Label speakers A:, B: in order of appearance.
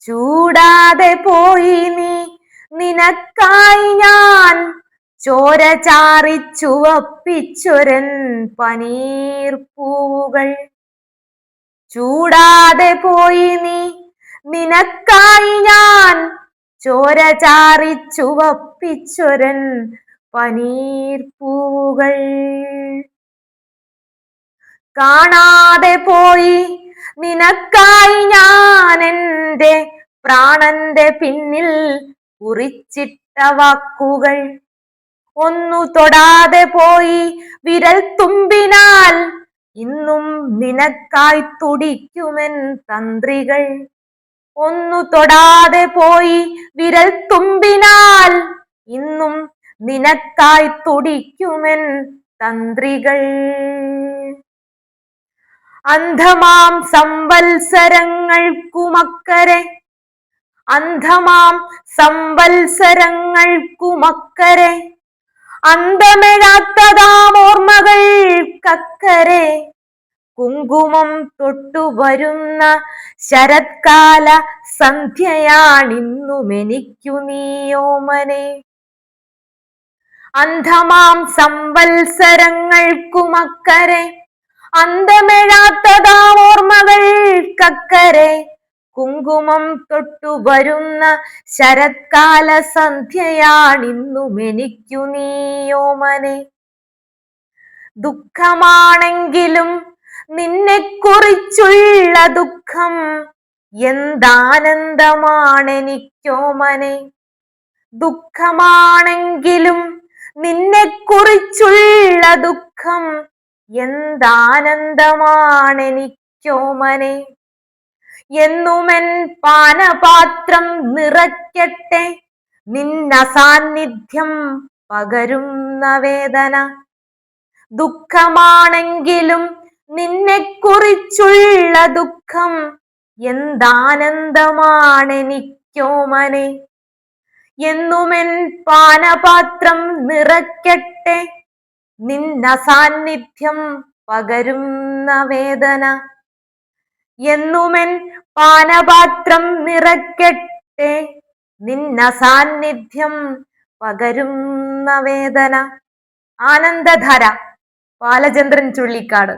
A: ചൂടാതെ പോയി നീ. നിനക്കായി ഞാൻ ചോര ചാറി ചുവപ്പിച്ചൊരൻ പനീർ പൂവുകൾ. ചൂടാതെ പോയി നീ. നിനക്കായി ഞാൻ ചോര ചാറി ചുവപ്പിച്ചൊരൻ പനീർ പൂവുകൾ. കാണാതെ പോയി നിനക്കായി ഞാൻ എന്റെ പ്രാണന്റെ പിന്നിൽ കുറിച്ചിട്ട വാക്കുകൾ. ഒന്നു തൊടാതെ പോയി വിരൽ തുമ്പിനാൽ ഇന്നും നിനക്കായി തുടിക്കുമെൻ തന്ത്രികൾ. ഒന്നു തൊടാതെ പോയി വിരൽ തുമ്പിനാൽ ഇന്നും നിനക്കായി തുടിക്കുമെൻ തന്ത്രികൾ. അന്ധമാം സംവത്സരങ്ങൾക്കുമക്കരെ. അന്ധമാം സംവത്സരങ്ങൾക്കുമക്കരെ. അന്തമിഴാത്തതാം ഓർമ്മകൾക്കക്കരെ. കുങ്കുമം തൊട്ടുവരുന്ന ശരത്കാല സന്ധ്യയാണിന്നുമെനിക്കു നീയോമനെ. അന്ധമാം സംവത്സരങ്ങൾക്കുമക്കരെ. അന്തമിഴാത്തതാം ഓർമ്മകൾക്കക്കരെ കുങ്കുമം തൊട്ടു വരുന്ന ശരത്കാല സന്ധ്യയാണിന്നുമെനിക്കു നീയോമനെ ദുഃഖമാണെങ്കിലും നിന്നെ കുറിച്ചുള്ള ദുഃഖം എന്താനന്ദമാണെനിക്കോമനെ. ദുഃഖമാണെങ്കിലും നിന്നെ കുറിച്ചുള്ള ദുഃഖം എന്താനന്ദമാണെനിക്കോമനെ? എന്നുമെൻ പാനപാത്രം നിറയ്ക്കട്ടെ. നിന്നസാന്നിധ്യം പകരുന്ന വേദന. ദുഃഖമാണെങ്കിലും നിന്നെ കുറിച്ചുള്ള ദുഃഖം എന്താനന്ദമാണെനിക്കോമനെ? എന്നുമെൻ പാനപാത്രം നിറയ്ക്കട്ടെ. നിന്ന സാന്നിധ്യം പകരുന്ന വേദന. എന്നുമെൻ പാനപാത്രം നിറയ്ക്കട്ടെ. നിന്ന സാന്നിധ്യം പകരുന്ന വേദന. ആനന്ദധാര ബാലചന്ദ്രൻ ചുള്ളിക്കാട്.